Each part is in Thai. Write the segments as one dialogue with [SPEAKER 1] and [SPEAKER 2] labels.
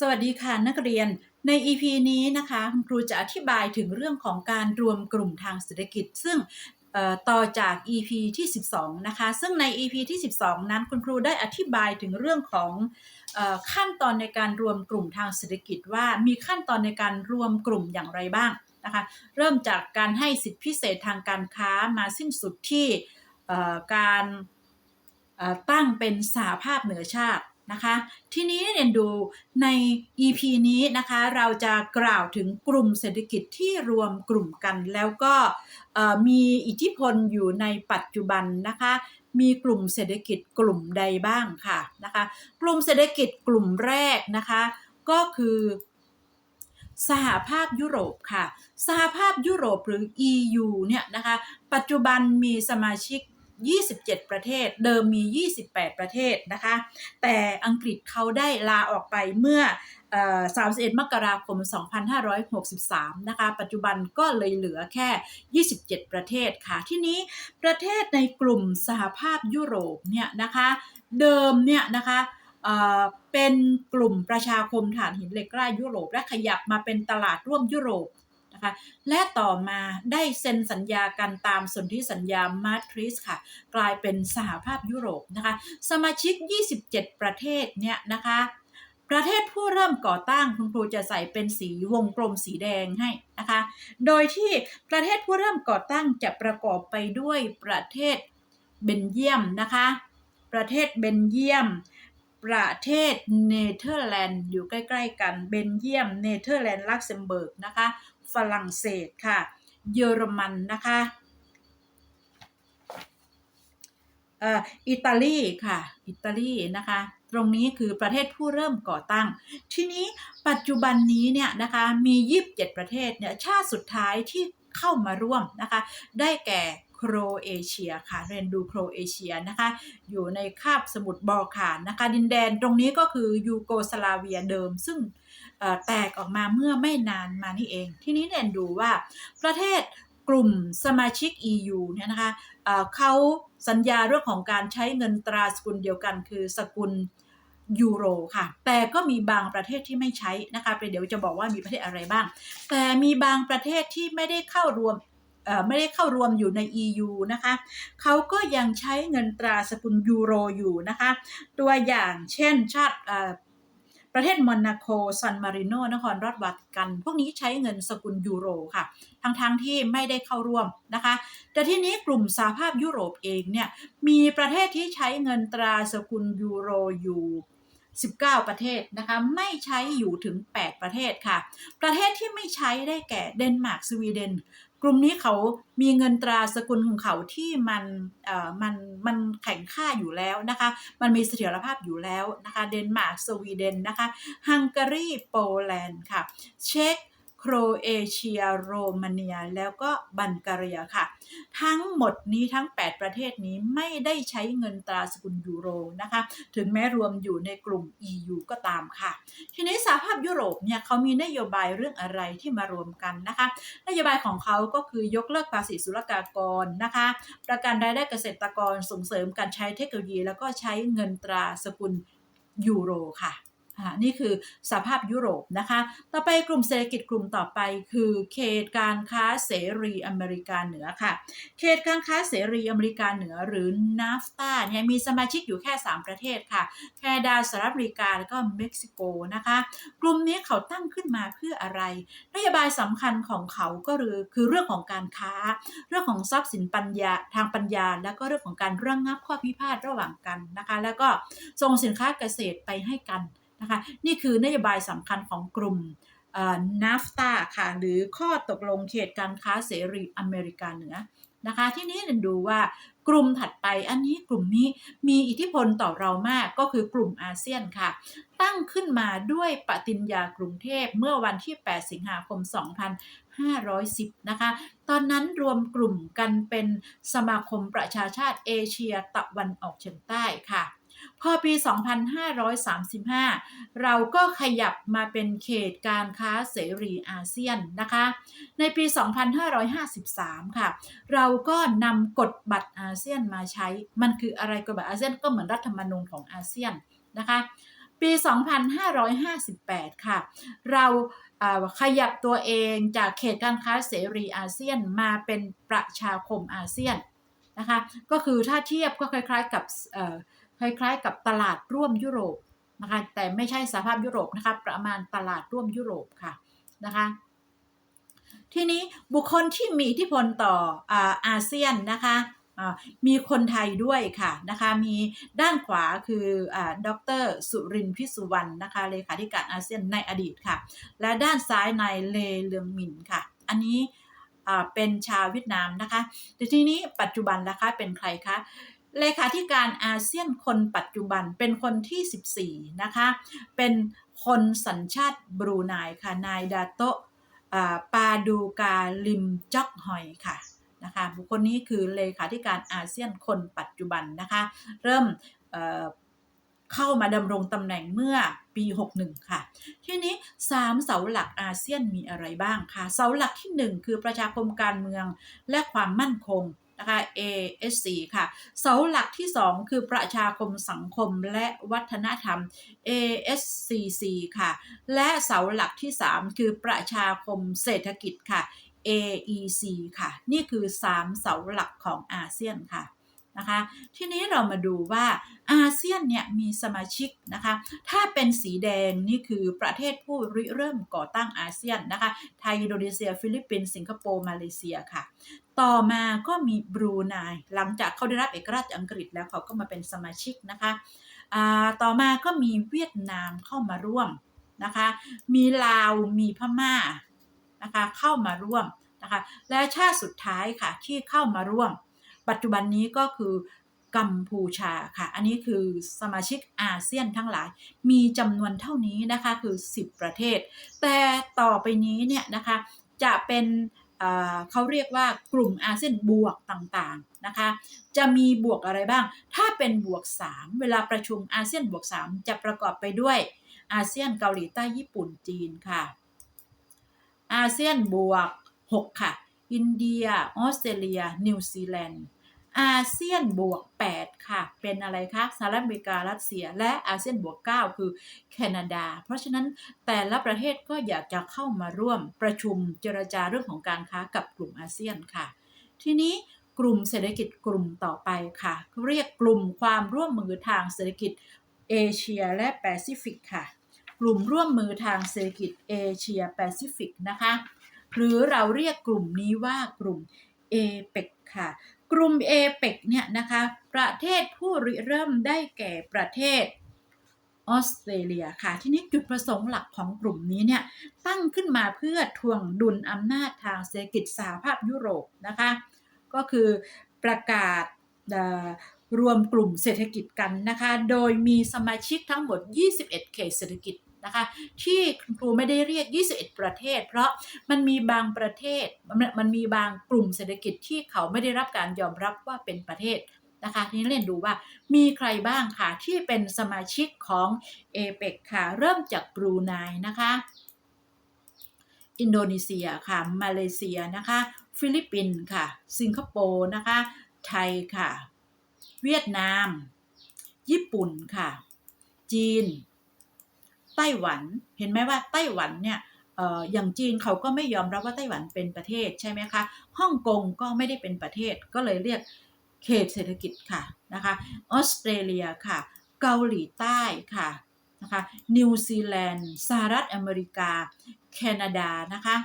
[SPEAKER 1] สวัสดีค่ะนักเรียน ใน EP นี้นะคะคุณครูจะอธิบายถึงเรื่องของการรวมกลุ่มทางเศรษฐกิจ ซึ่งต่อจาก EP ที่ 12 นะคะ ซึ่งใน EP ที่ 12 นั้นคุณครูได้อธิบายถึงเรื่องของอขั้นตอนในการรวมกลุ่มทางเศรษฐกิจว่ามีขั้นตอนในการรวมกลุ่มอย่างไรบ้างนะคะ เริ่มจากการให้สิทธิพิเศษทางการค้ามาสิ้นสุดที่การตั้งเป็นสหภาพเหนือชาติ นะคะ ทีนี้เรียนดูใน EP นี้นะคะ เราจะกล่าวถึงกลุ่มเศรษฐกิจที่รวมกลุ่มกัน แล้วก็มีอิทธิพลอยู่ในปัจจุบันนะคะ มีกลุ่มเศรษฐกิจกลุ่มใดบ้างค่ะนะคะ กลุ่มเศรษฐกิจกลุ่มแรกนะคะ ก็คือสหภาพยุโรปค่ะ สหภาพยุโรปหรือ EU เนี่ยนะคะ ปัจจุบันมีสมาชิก 27 ประเทศ เดิมมี 28 ประเทศนะคะ แต่อังกฤษเขาได้ลาออกไปเมื่อเอ่อ31 มกราคม 2563 นะคะ ปัจจุบันก็เลยเหลือแค่ 27 ประเทศค่ะ ที่นี้ประเทศในกลุ่มสหภาพยุโรปเนี่ยนะคะ เดิมเนี่ยนะคะเป็นกลุ่มประชาคมถ่านหินเหล็กกล้ายุโรป และขยับมาเป็นตลาดร่วมยุโรป นะคะ และต่อมาได้เซ็นสัญญากันตามสนธิสัญญามาทริสค่ะ กลายเป็นสหภาพยุโรปนะคะ สมาชิก 27 ประเทศเนี่ยนะคะ ประเทศผู้เริ่มก่อตั้งคุณครูจะใส่เป็นสีวงกลมสีแดงให้นะคะ โดยที่ประเทศผู้เริ่มก่อตั้งจะประกอบไปด้วยประเทศเบนเยียมนะคะ ประเทศเบนเยียมประเทศเนเธอร์แลนด์อยู่ใกล้ ๆ กันเบนเยียมเนเธอร์แลนด์ลักเซมเบิร์กนะคะ ฝรั่งเศสค่ะ เยอรมันนะคะอิตาลีค่ะ อิตาลีนะคะ ตรงนี้คือประเทศผู้เริ่มก่อตั้ง ทีนี้ปัจจุบันนี้เนี่ยนะคะมี27ประเทศเนี่ยชาติสุดท้ายที่เข้ามาร่วมนะคะ ได้แก่โครเอเชียค่ะ เรนดูโครเอเชียนะคะ อยู่ในคาบสมุทรบอลข่านนะคะ ดินแดนตรงนี้ก็คือยูโกสลาเวียเดิม ซึ่ง แตกออกมาเมื่อไม่นานมานี่เอง ทีนี้เรียนดูว่าประเทศกลุ่มสมาชิก EU เนี่ยนะคะเอ่อเขาสัญญาเรื่องของการใช้เงินตราสกุลเดียวกันคือสกุลยูโรค่ะ แต่ก็มีบางประเทศที่ไม่ใช้นะคะเดี๋ยวจะบอกว่ามีประเทศอะไรบ้าง แต่มีบางประเทศที่ไม่ได้เข้ารวมไม่ได้เข้ารวมอยู่ใน EU นะคะเขาก็ยังใช้เงินตราสกุลยูโรอยู่นะคะ ตัวอย่างเช่นชาติ ประเทศมอนาโกซันมาริโนนครราชวัติกัน พวกนี้ใช้เงินสกุลยูโรค่ะทั้งๆทที่ไม่ได้เข้าร่วมนะคะ แต่ที่นี้กลุ่มสหภาพยุโรปเองเนี่ยมีประเทศที่ใช้เงินตราสกุลยูโรอยู่19 ประเทศนะคะไม่ใช้อยู่ถึง 8 ประเทศค่ะ ประเทศที่ไม่ใช้ได้แก่เดนมาร์กสวีเดน กลุ่มนี้เขามีเงินตราสกุลของเขาที่มันเอ่อมันมันแข็งค่าอยู่แล้วนะคะ มันมีเสถียรภาพอยู่แล้วนะคะ เดนมาร์กสวีเดนนะคะฮังการีโปแลนด์ค่ะ เช็ก โครเอเชีย โรมาเนีย แล้วก็บัลแกเรียค่ะ ทั้งหมดนี้ทั้ง 8 ประเทศนี้ไม่ได้ใช้เงินตราสกุลยูโรนะคะ ถึงแม้รวมอยู่ในกลุ่ม EU ก็ตามค่ะ ทีนี้สหภาพยุโรปเนี่ยเขามีนโยบายเรื่องอะไรที่มารวมกันนะคะ นโยบายของเขาก็คือยกเลิกภาษีศุลกากรนะคะ ประกันรายได้เกษตรกรส่งเสริมการใช้เทคโนโลยี แล้วก็ใช้เงินตราสกุลยูโรค่ะ นี่คือสภาพยุโรปนะคะ ต่อไปกลุ่มเศรษฐกิจกลุ่มต่อไปคือเขตการค้าเสรีอเมริกาเหนือค่ะ เขตการค้าเสรีอเมริกาเหนือหรือ NAFTA เนี่ยมีสมาชิกอยู่แค่ 3 ประเทศค่ะ แคนาดาสหรัฐอเมริกาแล้วก็เม็กซิโกนะคะ กลุ่มนี้เขาตั้งขึ้นมาเพื่ออะไร นโยบายสำคัญของเขาก็คือคือเรื่องของการค้า เรื่องของทรัพย์สินปัญญาทางปัญญา แล้วก็เรื่องของการระงงับข้อพิพาทระหว่างกันนะคะ แล้วก็ส่งสินค้าเกษตรไปให้กัน นะคะนี่คือนโยบายสำคัญของกลุ่มเอ่อ NAFTA ค่ะหรือข้อตกลงเขตการค้าเสรีอเมริกาเหนือนะคะที่นี้เราดูว่ากลุ่มถัดไปอันนี้กลุ่มนี้มีอิทธิพลต่อเรามากก็คือกลุ่มอาเซียนค่ะ ตั้งขึ้นมาด้วยปฏิญญากรุงเทพเมื่อวันที่ 8 สิงหาคม 2510 นะคะ ตอนนั้นรวมกลุ่มกันเป็นสมาคมประชาชาติเอเชียตะวันออกเฉียงใต้ค่ะ พอปี 2535 เราก็ขยับมาเป็นเขตการค้าเสรีอาเซียนนะคะ ในปี 2553 ค่ะ เราก็นำกฎบัตรอาเซียนมาใช้ มันคืออะไรกฎบัตรอาเซียนก็เหมือนรัฐธรรมนูญของอาเซียนนะคะปี 2558 ค่ะ เราเอ่อขยับตัวเองจากเขตการค้าเสรีอาเซียนมาเป็นประชาคมอาเซียนนะคะ ก็คือถ้าเทียบก็คล้ายๆกับ คล้ายๆกับตลาดร่วมยุโรปนะคะแต่ไม่ใช่สภาพยุโรปนะคะประมาณตลาดร่วมยุโรปค่ะนะคะทีนี้บุคคลที่มีอิทธิพลต่ออาอาเซียนนะคะมีคนไทยด้วยค่ะนะคะมีด้านขวาคืออดรสุรินทร์พิสุวรรณนะคะเลขาธิการอาเซียนในอดีตค่ะ และด้านซ้ายนายเลเลืองมินค่ะ อันนี้เป็นชาวเวียดนามนะคะแต่ทีนี้ปัจจุบันนะคะเป็นใครคะ เลขาธิการอาเซียนคนปัจจุบันเป็นคนที่ 14 นะคะ เป็นคนสัญชาติบรูไนค่ะ นายดาโตะอ่าปาดูกาลิมจอกฮอยค่ะนะคะบุคคลนี้คือเลขาธิการอาเซียนคนปัจจุบันนะคะ เริ่มเอ่อเข้ามาดำรงตำแหน่งเมื่อปี 61 ค่ะ ทีนี้ 3 เสาหลักอาเซียนมีอะไรบ้างคะเสาหลักที่ 1 คือประชาคมการเมืองและความมั่นคง นะคะ ASC ค่ะ เสาหลักที่ 2 คือประชาคมสังคมและวัฒนธรรม ASCC ค่ะ และเสาหลักที่ 3 คือประชาคมเศรษฐกิจค่ะ AEC ค่ะ นี่คือ 3 เสาหลักของอาเซียนค่ะนะคะทีนี้เรามาดูว่าอาเซียนเนี่ยมีสมาชิกนะคะ ถ้าเป็นสีแดงนี่คือประเทศผู้ริเริ่มก่อตั้งอาเซียนนะคะ ไทย อินโดนีเซีย ฟิลิปปินส์ สิงคโปร์ มาเลเซียค่ะ ต่อมาก็มีบรูไนหลังจากเขาได้รับเอกราชจากอังกฤษแล้วเขาก็มาเป็นสมาชิกนะคะอ่าต่อมาก็มีเวียดนามเข้ามาร่วมนะคะ มีลาวมีพม่านะคะเข้ามาร่วมนะคะ และชาติสุดท้ายค่ะที่เข้ามาร่วม ปัจจุบันนี้ก็คือกัมพูชาค่ะ อันนี้คือสมาชิกอาเซียนทั้งหลาย มีจำนวนเท่านี้นะคะคือ 10 ประเทศ แต่ต่อไปนี้เนี่ยนะคะจะเป็น เขาเรียกว่ากลุ่มอาเซียนบวกต่างๆนะคะ จะมีบวกอะไรบ้าง ถ้าเป็นบวก 3 เวลาประชุมอาเซียนบวก 3 จะประกอบไปด้วยอาเซียนเกาหลีใต้ญี่ปุ่นจีนค่ะ อาเซียนบวก 6 ค่ะ อินเดีย ออสเตรเลีย นิวซีแลนด์ อาเซียนบวก 8 ค่ะ เป็นอะไรคะสหรัฐอเมริการัสเซีย และอาเซียนบวก 9 คือแคนาดา เพราะฉะนั้นแต่ละประเทศก็อยากจะเข้ามาร่วมประชุมเจรจาเรื่องของการค้ากับกลุ่มอาเซียนค่ะ ทีนี้กลุ่มเศรษฐกิจกลุ่มต่อไปค่ะ เรียกกลุ่มความร่วมมือทางเศรษฐกิจเอเชียและแปซิฟิกค่ะ กลุ่มร่วมมือทางเศรษฐกิจเอเชียแปซิฟิกนะคะ หรือเราเรียกกลุ่มนี้ว่ากลุ่ม a p e c ค่ะ กลุ่ม a p e c เนี่ยนะคะประเทศผู้ริเริ่มได้แก่ประเทศออสเตรเลียค่ะ ที่นี้จุดประสงค์หลักของกลุ่มนี้เนี่ยตั้งขึ้นมาเพื่อทวงดุลอำนาจทางเศรษฐกิจสหภาพยุโรปนะคะ ก็คือประกาศรวมกลุ่มเศรษฐกิจกันนะคะ โดยมีสมาชิกทั้งหมด 21 เขตเศรษฐกิจ นะคะ ที่คุณครูไม่ได้เรียก 21 ประเทศ เพราะมันมีบางประเทศมันมันมีบางกลุ่มเศรษฐกิจที่เขาไม่ได้รับการยอมรับว่าเป็นประเทศนะคะทีนี้เรียนดูว่ามีใครบ้างค่ะ ที่เป็นสมาชิกของ a p e c ค่ะ เริ่มจากบรูไนนะคะ อินโดนีเซียค่ะ มาเลเซียนะคะ ฟิลิปปินส์ค่ะ สิงคโปร์นะคะ ไทยค่ะ เวียดนาม ญี่ปุ่นค่ะ จีน ไต้หวัน เห็นไหมว่าไต้หวันเนี่ยเอ่ออย่างจีนเขาก็ไม่ยอมรับว่าไต้หวันเป็นประเทศใช่ไหมคะฮ่องกงก็ไม่ได้เป็นประเทศก็เลยเรียกเขตเศรษฐกิจค่ะนะคะออสเตรเลียค่ะ เกาหลีใต้ค่ะนะคะนิวซีแลนด์สหรัฐอเมริกา แคนาดานะคะ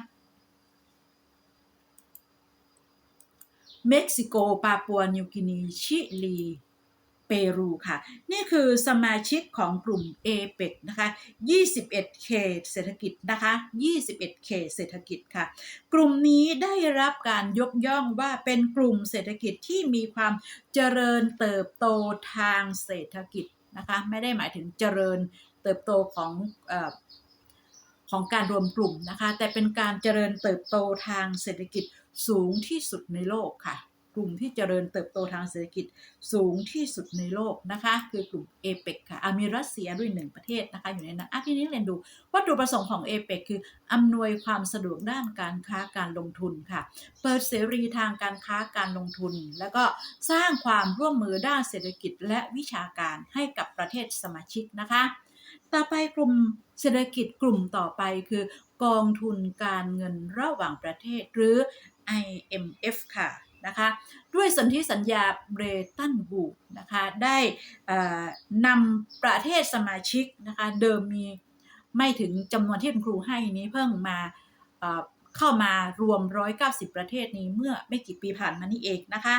[SPEAKER 1] เม็กซิโก ปาปัวนิวกินี ชิลี เปรูค่ะ นี่คือสมาชิกของกลุ่ม a p e c นะคะ 21 เขตเศรษฐกิจนะคะ 21 เขตเศรษฐกิจค่ะ กลุ่มนี้ได้รับการยกย่องว่าเป็นกลุ่มเศรษฐกิจที่มีความเจริญเติบโตทางเศรษฐกิจนะคะ ไม่ได้หมายถึงเจริญเติบโตของอของการรวมกลุ่มนะคะ แต่เป็นการเจริญเติบโตทางเศรษฐกิจสูงที่สุดในโลกค่ะ ลุ่มที่เจริญเติบโตทางเศรษฐกิจสูงที่สุดในโลกนะคะ คือกลุ่มเอเปกค่ะอามีรัสเซียด้วยหนึ่งประเทศนะคะอยู่ในนั้นอะทีนี้เรียนดูวัตถุประสงค์ของเอเปกคืออำนวยความสะดวกด้านการค้าการลงทุนค่ะ เปิดเสรีทางการค้าการลงทุน แล้วก็สร้างความร่วมมือด้านเศรษฐกิจและวิชาการให้กับประเทศสมาชิกนะคะ ต่อไปกลุ่มเศรษฐกิจกลุ่มต่อไปคือกองทุนการเงินระหว่างประเทศหรือ IMF ค่ะ นะคะด้วยสนธิสัญญาเบรตันวูดนะคะได้นำประเทศสมาชิกนะคะเดิมมีไม่ถึงจำนวนที่คุณครูให้นี้เพิ่งมาเข้ามารวม 190 ประเทศนี้เมื่อไม่กี่ปีผ่านมานี้เองนะคะ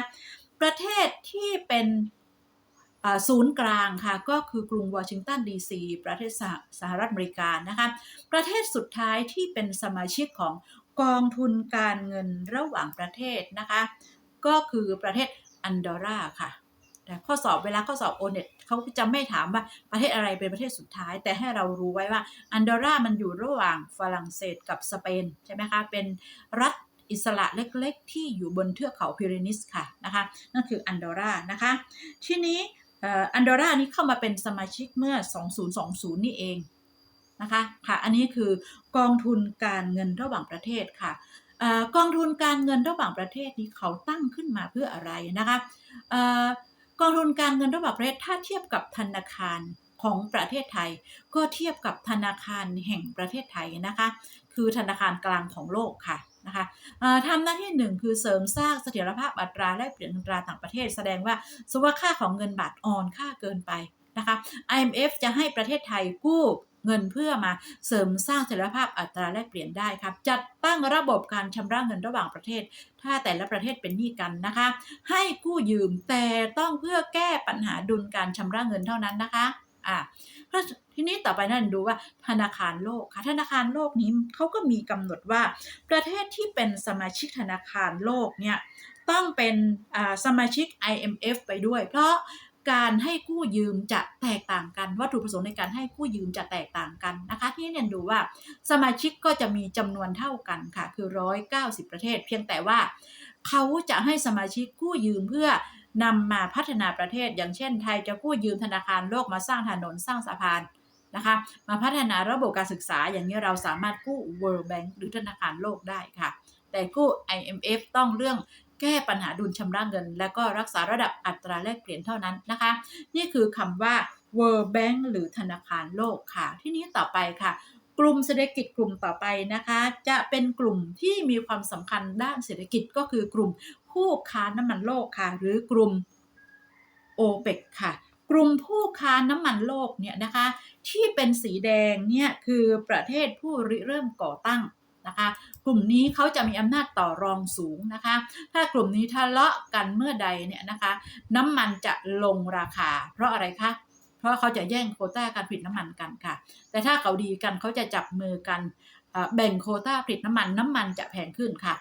[SPEAKER 1] ประเทศที่เป็นศูนย์กลางค่ะก็คือกรุงวอชิงตันดีซีประเทศสหรัฐอเมริกานะคะประเทศสุดท้ายที่เป็นสมาชิกของ กองทุนการเงินระหว่างประเทศนะคะ ก็คือประเทศอันดอร่าค่ะแต่ข้อสอบเวลาข้อสอบโอเน็ตเขาจะไม่ถามว่าประเทศอะไรเป็นประเทศสุดท้าย แต่ให้เรารู้ไว้ว่าอันดอร่ามันอยู่ระหว่างฝรั่งเศสกับสเปนใช่ไหมคะ เป็นรัฐอิสระเล็กๆ ที่อยู่บนเทือกเขาพิเรนิสค่ะนะคะนั่นคืออันดอร่านะคะทีนี้อันดอร่านี้เข้ามาเป็นสมาชิกเมื่อ 2020 นี่เอง นะคะค่ะอันนี้คือกองทุนการเงินระหว่างประเทศค่ะกองทุนการเงินระหว่างประเทศนี้เขาตั้งขึ้นมาเพื่ออะไรนะคะอกองทุนการเงินระหว่างประเทศถ้าเทียบกับธนาคารของประเทศไทย ก็เทียบกับธนาคารแห่งประเทศไทยนะคะ คือธนาคารกลางของโลกค่ะนะคะทำหน้าที่หนึ่งคือเสริมสร้างเสถียรภาพอัตราแลกเปลี่ยนเงินตราต่างประเทศ แสดงว่าสมมติว่าค่าของเงินบาทอ่อนค่าเกินไปนะคะ IMF จะให้ประเทศไทยกู้ เงินเพื่อมาเสริมสร้างเสถียรภาพอัตราแลกเปลี่ยนได้ครับ จัดตั้งระบบการชำระเงินระหว่างประเทศ ถ้าแต่ละประเทศเป็นหนี้กันนะคะ ให้กู้ยืมแต่ต้องเพื่อแก้ปัญหาดุลการชำระเงินเท่านั้นนะคะอ่าทีนี้ต่อไปนั่นดูว่าธนาคารโลกค่ะธนาคารโลกนี้เขาก็มีกำหนดว่า ประเทศที่เป็นสมาชิกธนาคารโลกเนี่ยต้องเป็นสมาชิก IMF ไปด้วย เพราะ การให้กู้ยืมจะแตกต่างกัน วัตถุประสงค์ในการให้กู้ยืมจะแตกต่างกันนะคะ ที่เรียนดูว่าสมาชิกก็จะมีจำนวนเท่ากันค่ะ คือ 190 ประเทศ เพียงแต่ว่าเขาจะให้สมาชิกกู้ยืมเพื่อนำมาพัฒนาประเทศ อย่างเช่น ไทยจะกู้ยืมธนาคารโลกมาสร้างถนนสร้างสะพานนะคะมาพัฒนาระบบการศึกษาอย่างนี้เราสามารถกู้ World Bank หรือธนาคารโลกได้ค่ะ แต่กู้ IMF ต้องเรื่อง แก้ปัญหาดุลชำระเงิน และก็รักษาระดับอัตราแลกเปลี่ยนเท่านั้นนะคะ นี่คือคำว่า World Bank หรือธนาคารโลกค่ะ ที่นี้ต่อไปค่ะ กลุ่มเศรษฐกิจกลุ่มต่อไปนะคะ จะเป็นกลุ่มที่มีความสำคัญด้านเศรษฐกิจก็คือกลุ่มผู้ค้าน้ำมันโลกค่ะ หรือกลุ่ม OPEC ค่ะกลุ่มผู้ค้าน้ำมันโลกเนี่ยนะคะที่เป็นสีแดงเนี่ยคือประเทศผู้ริเริ่มก่อตั้ง นะคะ กลุ่มนี้เขาจะมีอำนาจต่อรองสูงนะคะ ถ้ากลุ่มนี้ทะเลาะกันเมื่อใดเนี่ยนะคะ น้ำมันจะลงราคา เพราะอะไรคะเพราะเขาจะแย่งโคต้าการผลิตน้ำมันกันค่ะ แต่ถ้าเขาดีกันเขาจะจับมือกันแบ่งโคต้าผลิตน้ำมันน้ำมันจะแพงขึ้นค่ะ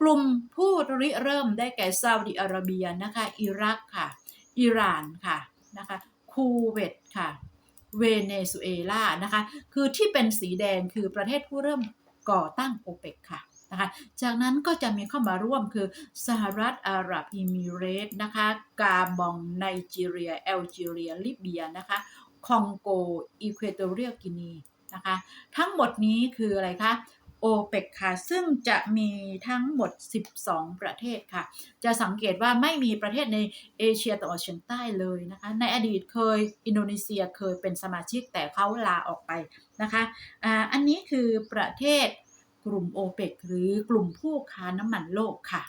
[SPEAKER 1] กลุ่มผู้ริเริ่มได้แก่ซาอุดิอาระเบียนะคะอิรักค่ะ อิหร่านค่ะนะคะคูเวตค่ะ เวเนซุเอลานะคะ คือที่เป็นสีแดงคือประเทศผู้เริ่ม ก่อตั้งโอเปกค่ะนะคะจากนั้นก็จะมีเข้ามาร่วมคือสหรัฐอาหรับอิมิเรตนะคะกาบองไนจีเรียแอลจีเรียลิเบียนะคะคองโกอีควอตอเรียลกินีนะคะทั้งหมดนี้คืออะไรคะ โอเปกค่ะ ซึ่งจะมีทั้งหมด 12 ประเทศค่ะ จะสังเกตว่าไม่มีประเทศในเอเชียตะวันออกเฉียงใต้เลยนะคะ ในอดีตเคยอินโดนีเซียเคยเป็นสมาชิกแต่เขาลาออกไปนะคะอันนี้คือประเทศกลุ่มโอเปกหรือกลุ่มผู้ค้าน้ำมันโลกค่ะ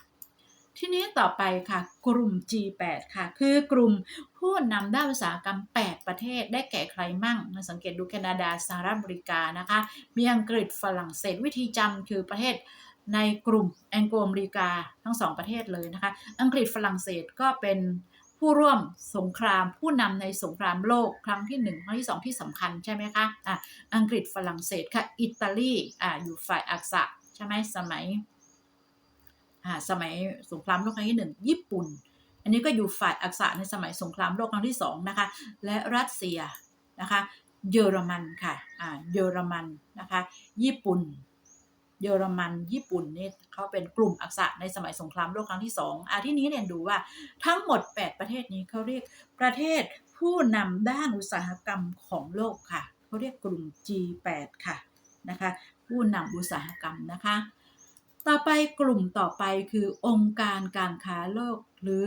[SPEAKER 1] ทีนี้ต่อไปค่ะ กลุ่ม G8 ค่ะ คือกลุ่มผู้นำด้านอุตสาหกรรม 8 ประเทศ ได้แก่ใครมั่งมาสังเกตดูแคนาดาสหรัฐอเมริกานะคะ มีอังกฤษฝรั่งเศสวิธีจำคือประเทศในกลุ่มแองโกลอเมริกาทั้งสองประเทศเลยนะคะ อังกฤษฝรั่งเศสก็เป็นผู้ร่วมสงครามผู้นำในสงครามโลกครั้งที่ 1 ครั้งที่ 2 ที่สำคัญใช่ไหมคะอะอังกฤษฝรั่งเศสค่ะ อิตาลีอะอยู่ฝ่ายอักษะใช่ไหมสมัย สมัยสงครามโลกครั้งที่1ญี่ปุ่น อันนี้ก็อยู่ฝ่ายอักษะในสมัยสงครามโลกครั้งที่2นะคะ และรัสเซียนะคะ เยอรมันค่ะอ่าเยอรมันนะคะ ญี่ปุ่น เยอรมัน ญี่ปุ่นนี่เขาเป็นกลุ่มอักษะในสมัยสงครามโลกครั้งที่2อาที่นี้เรียนดูว่าทั้งหมด 8 ประเทศนี้เขาเรียกประเทศผู้นำด้านอุตสาหกรรมของโลกค่ะเขาเรียกกลุ่ม G8 ค่ะนะคะ ผู้นำอุตสาหกรรมนะคะ ต่อไปกลุ่มต่อไปคือองค์การการค้าโลกหรือ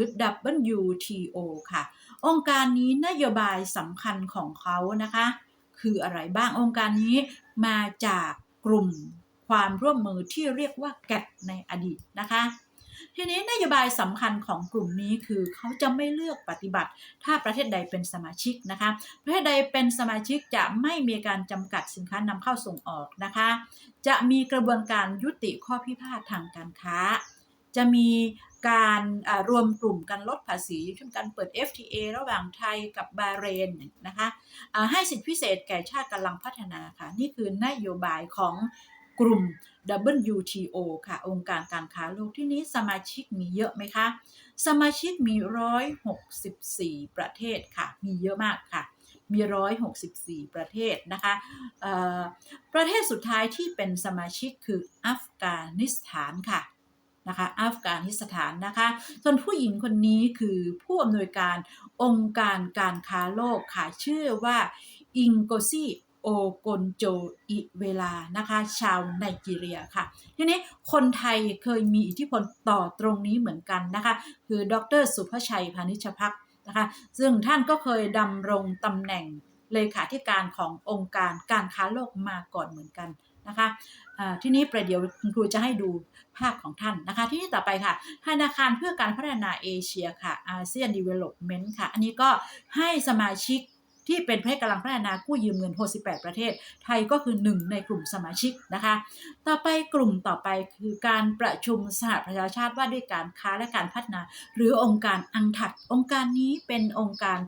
[SPEAKER 1] WTO ค่ะ องค์การนี้นโยบายสำคัญของเขานะคะ คืออะไรบ้างองค์การนี้มาจากกลุ่มความร่วมมือที่เรียกว่าแกดในอดีตนะคะ ทีนี้นโยบายสำคัญของกลุ่มนี้คือเขาจะไม่เลือกปฏิบัติ ถ้าประเทศใดเป็นสมาชิกนะคะ ประเทศใดเป็นสมาชิกจะไม่มีการจำกัดสินค้านำเข้าส่งออกนะคะ จะมีกระบวนการยุติข้อพิพาททางการค้า จะมีการรวมกลุ่มกันลดภาษีเช่นการเปิด FTA ระหว่างไทยกับบาเรนนะคะให้สิทธิพิเศษแก่ชาติกำลังพัฒนาค่ะ นี่คือนโยบายของ กลุ่ม WTO ค่ะ องค์การการค้าโลกที่นี้สมาชิกมีเยอะไหมคะ สมาชิกมี 164 ประเทศค่ะ มีเยอะมากค่ะ มี 164 ประเทศนะคะ ประเทศสุดท้ายที่เป็นสมาชิกคืออัฟกานิสถานค่ะนะคะอัฟกานิสถานนะคะส่วนผู้หญิงคนนี้คือผู้อำนวยการองค์การการค้าโลกค่ะชื่อว่าอิงโกซี โอกนโจอิเวลานะคะชาวไนจีเรียค่ะ ทีนี้คนไทยเคยมีอิทธิพลต่อตรงนี้เหมือนกันนะคะ คือดรสุภชัยพานิชพักนะคะซึ่งท่านก็เคยดำรงตำแหน่งเลขาธิการขององค์การการค้าโลกมาก่อนเหมือนกันนะคะที่นี้ประเดี๋ยวคุณครูจะให้ดูภาพของท่านนะคะ ที่นี้ต่อไปค่ะธนาคารเพื่อการพัฒนาเอเชียค่ะอาเซียนดีเวล็อปเมนต์ค่ะ อันนี้ก็ให้สมาชิก ที่เป็นประเทศกำลังพัฒนากู้ยืมเงิน 68 ประเทศ ไทยก็คือหนึ่งในกลุ่มสมาชิกนะคะ ต่อไปกลุ่มต่อไปคือการประชุมสหประชาชาติว่าด้วยการค้าและการพัฒนา หรือองค์การอังถัดองค์การนี้เป็นองค์การ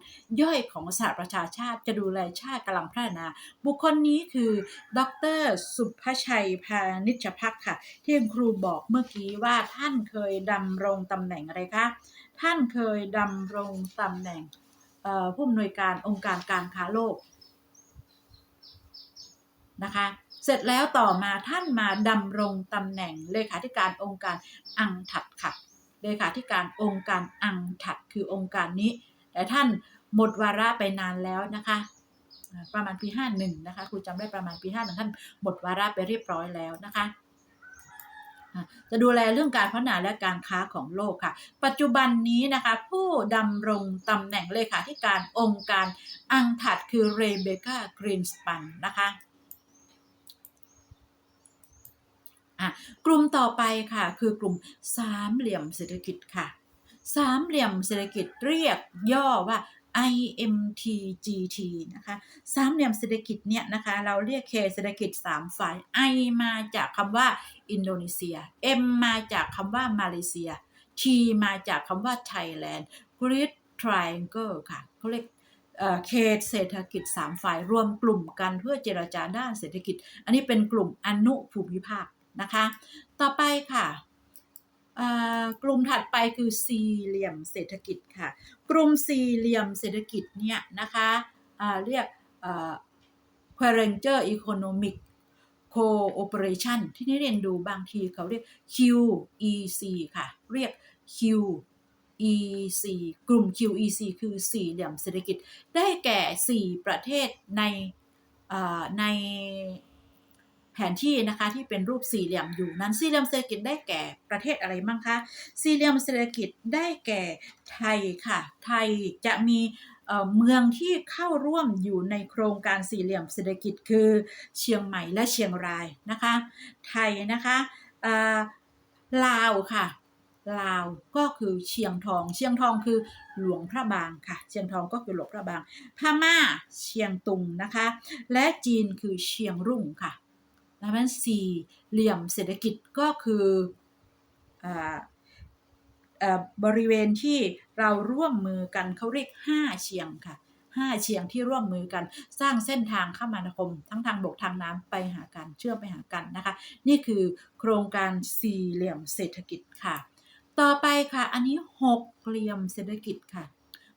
[SPEAKER 1] ย่อยของสหประชาชาติจะดูแลชาติกำลังพัฒนา บุคคลนี้คือ ดร สุภชัยพานิชพักค่ะ ที่ครูบอกเมื่อกี้ว่าท่านเคยดำรงตำแหน่งอะไรคะ ท่านเคยดำรงตำแหน่ง ผู้อำนวยการองค์การการค้าโลกนะคะเสร็จแล้วต่อมาท่านมาดำรงตำแหน่งเลขาธิการองค์การอังถัดค่ะเลขาธิการองค์การอังถัดคือองค์การนี้ แต่ท่านหมดวาระไปนานแล้วนะคะ ประมาณปี 51 นะคะครูจำได้ประมาณปี 51 ท่านหมดวาระไปเรียบร้อยแล้วนะคะ จะดูแลเรื่องการพัฒนาและการค้าของโลกค่ะ ปัจจุบันนี้นะคะผู้ดำรงตำแหน่งเลขาธิการองค์การอังถัดคือเรเบคากรีนสปันนะคะกลุ่มต่อไปค่ะคือกลุ่มสามเหลี่ยมเศรษฐกิจค่ะ สามเหลี่ยมเศรษฐกิจเรียกย่อว่า IMTGT นะคะสามเหลี่ยมเศรษฐกิจเนี่ยนะคะ เราเรียกเคเศรษฐกิจสามฝ่าย I มาจากคำว่าอินโดนีเซีย M มาจากคำว่ามาเลเซีย T มาจากคำว่าไทยแลนด์ Great Triangle ค่ะเขาเรียกเอ่อเขตเศรษฐกิจ 3 ฝ่ายรวมกลุ่มกันเพื่อเจรจาด้านเศรษฐกิจ อันนี้เป็นกลุ่มอนุภูมิภาคนะคะ ต่อไปค่ะ กลุ่มถัดไปคือสี่เหลี่ยมเศรษฐกิจค่ะ กลุ่มสี่เหลี่ยมเศรษฐกิจเนี่ยนะคะเรียก q u a r a n g e r Economic Cooperation ที่นี่เรียนดูบางทีเขาเรียก QEC ค่ะ เรียก QEC กลุ่ม QEC คือสี่เหลี่ยมเศรษฐกิจ ได้แก่ 4 ประเทศในใน ผนที่นะคะที่เป็นรูปสี่เหลี่ยมอยู่นั้นสี่เหลี่ยมเศรษฐกิจได้แก่ประเทศอะไรบ้างคะสี่เหลี่ยมเศรษฐกิจได้แก่ไทยค่ะ ไทยจะมีเมืองที่เข้าร่วมอยู่ในโครงการสี่เหลี่ยมเศรษฐกิจคือเชียงใหม่และเชียงรายนะคะ ไทยนะคะลาวค่ะลาวก็คือเชียงทอง เชียงทองคือหลวงพระบางค่ะ เชียงทองก็คือหลวงพระบาง พม่าเชียงตุงนะคะ และจีนคือเชียงรุ่งค่ะ ดังนั้นสี่เหลี่ยมเศรษฐกิจก็คืออ่าเอ่อบริเวณที่เราร่วมมือกันเขาเรียกห้าเชียงค่ะห้าเชียงที่ร่วมมือกันสร้างเส้นทางคมนาคม ทั้งทางบกทางน้ำไปหากันเชื่อมไปหากันนะคะ นี่คือโครงการสี่เหลี่ยมเศรษฐกิจค่ะ ต่อไปค่ะ อันนี้หกเหลี่ยมเศรษฐกิจค่ะ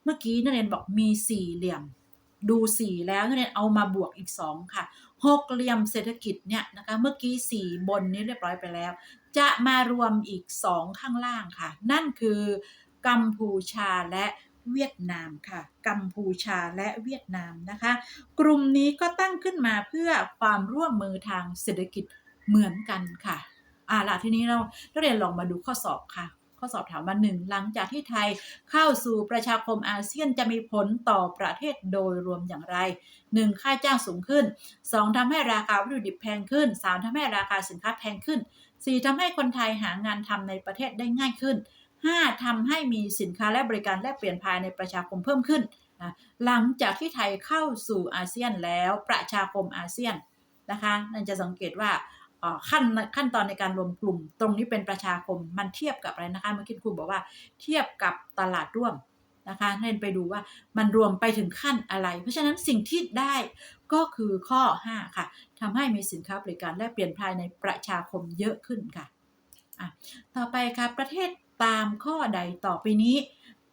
[SPEAKER 1] เมื่อกี้นักเรียนบอกมีสี่เหลี่ยม ดูสี่แล้วนักเรียนเอามาบวกอีกสองค่ะ หกเหลี่ยมเศรษฐกิจเนี่ยนะคะเมื่อกี้สี่บนนี้เรียบร้อยไปแล้ว จะมารวมอีกสองข้างล่างค่ะ นั่นคือกัมพูชาและเวียดนามค่ะ กัมพูชาและเวียดนามนะคะ กลุ่มนี้ก็ตั้งขึ้นมาเพื่อความร่วมมือทางเศรษฐกิจเหมือนกันค่ะอ่าล่ะทีนี้เราเรียนลองมาดูข้อสอบค่ะ ข้อสอบถามว่าหนึ่ง หลังจากที่ไทยเข้าสู่ประชาคมอาเซียนจะมีผลต่อประเทศโดยรวมอย่างไร 1. ค่าจ้างสูงขึ้น 2. ทำให้ราคาวัตถุดิบแพงขึ้น 3. ทำให้ราคาสินค้าแพงขึ้น 4. ทำให้คนไทยหางานทำในประเทศได้ง่ายขึ้น 5. ทำให้มีสินค้าและบริการแลกเปลี่ยนภายในประชาคมเพิ่มขึ้นนะหลังจากที่ไทยเข้าสู่อาเซียนแล้วประชาคมอาเซียนนะคะนั่นจะสังเกตว่า ขั้นขั้นตอนในการรวมกลุ่ม ตรงนี้เป็นประชาคมมันเทียบกับอะไรนะคะเมื่อกี้ครูบอกว่าเทียบกับตลาดร่วมนะคะนั่นไปดูว่ามันรวมไปถึงขั้นอะไร เพราะฉะนั้นสิ่งที่ได้ก็คือข้อ 5 ค่ะทำให้มีสินค้าบริการแลกเปลี่ยนภายในประชาคมเยอะขึ้นค่ะะต่อไปค่ะประเทศตามข้อใดต่อไปนี้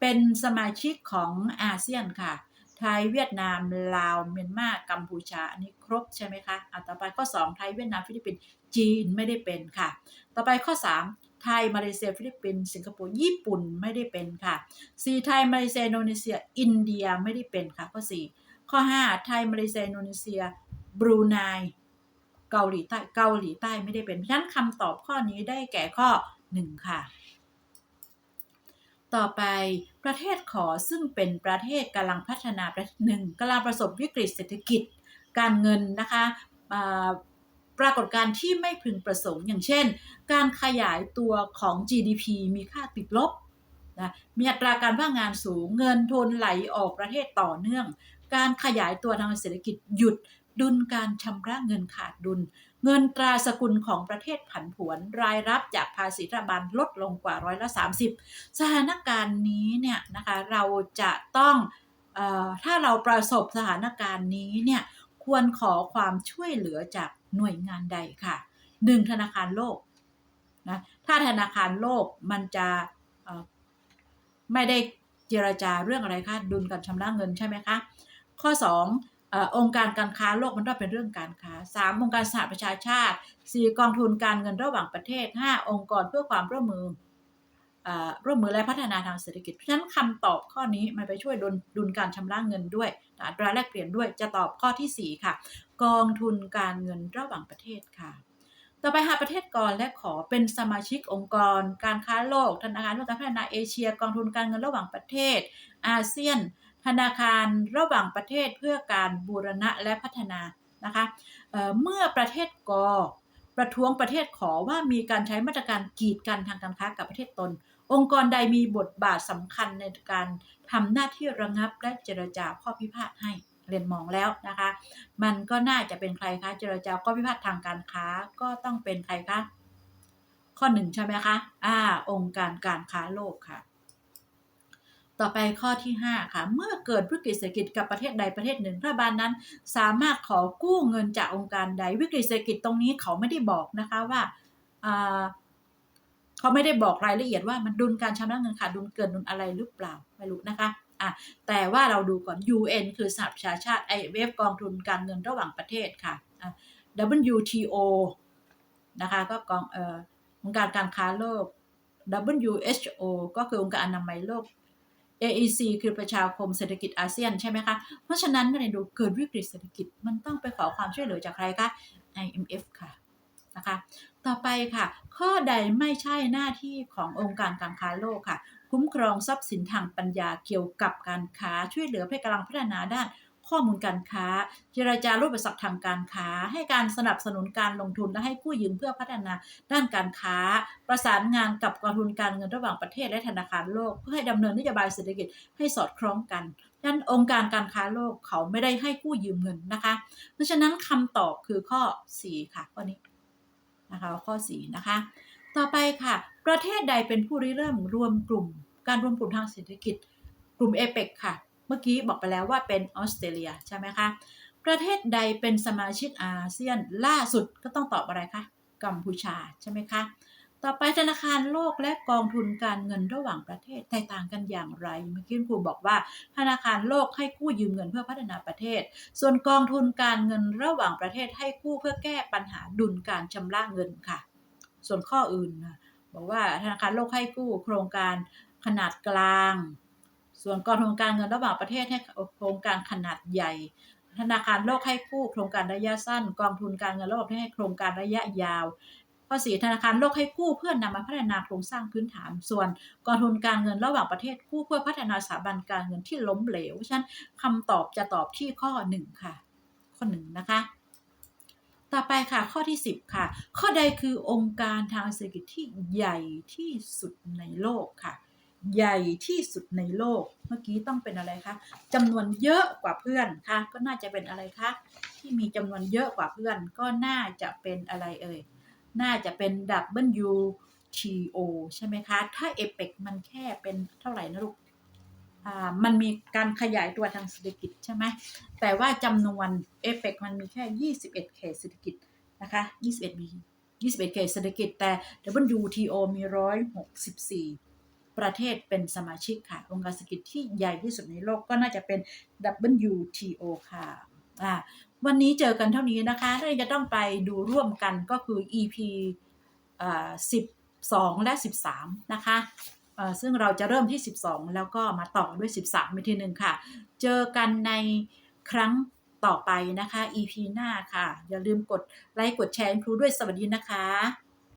[SPEAKER 1] เป็นสมาชิกของอาเซียนค่ะ ไทยเวียดนาม ลาว เมียนมา กัมพูชา อันนี้ครบใช่ไหมคะ อะต่อไปข้อ 2 ไทยเวียดนาม ฟิลิปปินส์ จีนไม่ได้เป็นค่ะ ต่อไปข้อ 3 ไทย มาเลเซียฟิลิปปินส์สิงคโปร์ญี่ปุ่นไม่ได้เป็นค่ะ 4 ไทย มาเลเซียอินโดนีเซีย อินเดียไม่ได้เป็นค่ะ ข้อ 4 ข้อ 5 ไทย มาเลเซียอินโดนีเซีย บรูไนเกาหลีใต้เกาหลีใต้ไม่ได้เป็น เพราะฉะนั้นคำตอบข้อนี้ได้แก่ข้อ 1 ค่ะ ต่อไปประเทศขอซึ่งเป็นประเทศกำลังพัฒนาประเทศหนึ่งกำลังประสบวิกฤตเศรษฐกิจการเงินนะคะอ่า ปรากฏการณ์ที่ไม่พึงประสงค์ อย่างเช่น การขยายตัวของ GDP มีค่าติดลบนะมีอัตราการว่างงานสูงเงินทุนไหลออกประเทศต่อเนื่อง การขยายตัวทางเศรษฐกิจหยุดดุลการชำระเงินขาดดุล เงินตราสกุลของประเทศผันผวน รายรับจากภาษีรัฐบาลลดลงกว่าร้อยละ30 สถานการณ์นี้เนี่ยนะคะเราจะต้องออถ้าเราประสบสถานการณ์นี้เนี่ยควรขอความช่วยเหลือจาก หน่วยงานใดค่ะหนึ่งธนาคารโลกนะถ้าธนาคารโลกมันจะไม่ได้เจรจาเรื่องอะไรคะดุลการชำระเงินใช่ไหมคะ ข้อ2อองค์การการค้าโลกมันต้องเป็นเรื่องการค้า 3. องค์การสหประชาชาติ 4. กองทุนการเงินระหว่างประเทศ 5. องค์กรเพื่อความร่วมมือ ร่วมมือและพัฒนาทางเศรษฐกิจ เพราะฉะนั้นคำตอบข้อนี้มันไปช่วยดุลดลการชำระเงินด้วยอัตราแลกเปลี่ยนด้วยจะตอบข้อทีสี่ 4 ค่ะ กองทุนการเงินระหว่างประเทศค่ะ ต่อไปหาประเทศกรและขอเป็นสมาชิกองค์กร การค้าโลกธนาคารเพื่อการพัฒนาเอเชีย กองทุนการเงินระหว่างประเทศ อาเซียน ธนาคารระหว่างประเทศเพื่อการบูรณะและพัฒนานะคะเเมื่อประเทศกประท้วงประเทศขอว่ามีการใช้มาตรการกีดกันทางการค้ากับประเทศตน องค์กรใดมีบทบาทสำคัญในการทำหน้าที่ระงับและเจรจาข้อพิพาทให้เรียนมองแล้วนะคะ มันก็น่าจะเป็นใครคะเจรจาข้อพิพาททางการค้าก็ต้องเป็นใครคะข้อหนึ่งใช่ไหมคะอ่า องค์การการค้าโลกค่ะ ต่อไปข้อที่ 5 ค่ะ เมื่อเกิดวิกฤตเศรษฐกิจกับประเทศใดประเทศหนึ่งรัฐบาลนั้น สามารถขอกู้เงินจากองค์การใดวิกฤตเศรษฐกิจตรงนี้เขาไม่ได้บอกนะคะว่าอ่า เขาไม่ได้บอกรายละเอียดว่ามันดุลการชำระเงินขาดดุลเกินดุลอะไรหรือเปล่าไม่รู้นะคะอะแต่ว่าเราดูก่อน UN คือสหประชาชาติ IMF กองทุนการเงินระหว่างประเทศค่ะอะ WTO นะคะก็กองเอ่อองค์การการค้าโลก WHO ก็คือองค์การอนามัยโลก AEC คือประชาคมเศรษฐกิจอาเซียนใช่ไหมคะ เพราะฉะนั้นในดูเกิดวิกฤตเศรษฐกิจมันต้องไปขอความช่วยเหลือจากใครคะ IMF ค่ะ นะคะ ต่อไปค่ะ ข้อใดไม่ใช่หน้าที่ขององค์การการค้าโลกค่ะ คุ้มครองทรัพย์สินทางปัญญาเกี่ยวกับการค้าช่วยเหลือให้กำลังพัฒนาด้านข้อมูลการค้า เจรจารูปประสักทางการค้า ให้การสนับสนุนการลงทุนและให้กู้ยืมเพื่อพัฒนาด้านการค้า ประสานงานกับกองทุนการเงินระหว่างประเทศและธนาคารโลก เพื่อให้ดำเนินนโยบายเศรษฐกิจให้สอดคล้องกันดังนั้นองค์การการค้าโลกเขาไม่ได้ให้กู้ยืมเงินนะคะ เพราะฉะนั้นคำตอบคือข้อ 4 ค่ะข้อนี้ นะคะข้อ 4 นะคะ ต่อไปค่ะ ประเทศใดเป็นผู้ริเริ่มรวมกลุ่ม การรวมกลุ่มทางเศรษฐกิจ กลุ่มเอเปกค่ะ เมื่อกี้บอกไปแล้วว่าเป็นออสเตรเลียใช่ไหมคะ ประเทศใดเป็นสมาชิกอาเซียนล่าสุดก็ต้องตอบอะไรคะ กัมพูชาใช่ไหมคะ ต่อไปธนาคารโลกและกองทุนการเงินระหว่างประเทศแตกต่างกันอย่างไร เมื่อกี้ครูบอกว่า ธนาคารโลกให้กู้ยืมเงินเพื่อพัฒนาประเทศ ส่วนกองทุนการเงินระหว่างประเทศให้กู้เพื่อแก้ปัญหาดุลการชำระเงินค่ะ ส่วนข้ออื่นนะบอกว่าธนาคารโลกให้กู้โครงการขนาดกลาง ส่วนกองทุนการเงินระหว่างประเทศให้โครงการขนาดใหญ่ ธนาคารโลกให้กู้โครงการระยะสั้น กองทุนการเงินระหว่างประเทศให้โครงการระยะยาว ข้อ4ธนาคารโลกให้กู้เพื่อนนำมาพัฒนาโครงสร้างพื้นฐาน ส่วนกองทุนการเงินระหว่างประเทศกู้เพื่อพัฒนาสถาบันการเงินที่ล้มเหลวฉะนั้นคำตอบจะตอบที่ข้อ 1 ค่ะ ข้อ1นะคะต่อไปค่ะข้อที่ 10 ค่ะ ข้อใดคือองค์การทางเศรษฐกิจที่ใหญ่ที่สุดในโลกค่ะ ใหญ่ที่สุดในโลก เมื่อกี้ต้องเป็นอะไรคะจำนวนเยอะกว่าเพื่อนค่ะ ก็น่าจะเป็นอะไรคะที่มีจำนวนเยอะกว่าเพื่อน ก็น่าจะเป็นอะไรเอ่ย น่าจะเป็น WTO ใช่ไหมคะ ถ้าเอเปกมันแค่เป็นเท่าไหร่นะลูกอ่ามันมีการขยายตัวทางเศรษฐกิจใช่ไหม แต่ว่าจำนวนเอเปกมันมีแค่ 21 เขตเศรษฐกิจนะคะ 21 มี 21 เขตเศรษฐกิจ แต่ WTO มี 164 ประเทศเป็นสมาชิกค่ะ องค์การเศรษฐกิจที่ใหญ่ที่สุดในโลกก็น่าจะเป็น WTO ค่ะอ่า วันนี้เจอกันเท่านี้นะคะเราจะต้องไปดูร่วมกันก็คือ EP อ่า12 และ 13 นะคะอ่อซึ่งเราจะเริ่มที่ 12 แล้วก็มาต่อด้วย 13อีกทีหนึ่งค่ะ เจอกันในครั้งต่อไปนะคะ EP หน้าค่ะ อย่าลืมกดไลค์กดแชร์ครูด้วยสวัสดีนะคะ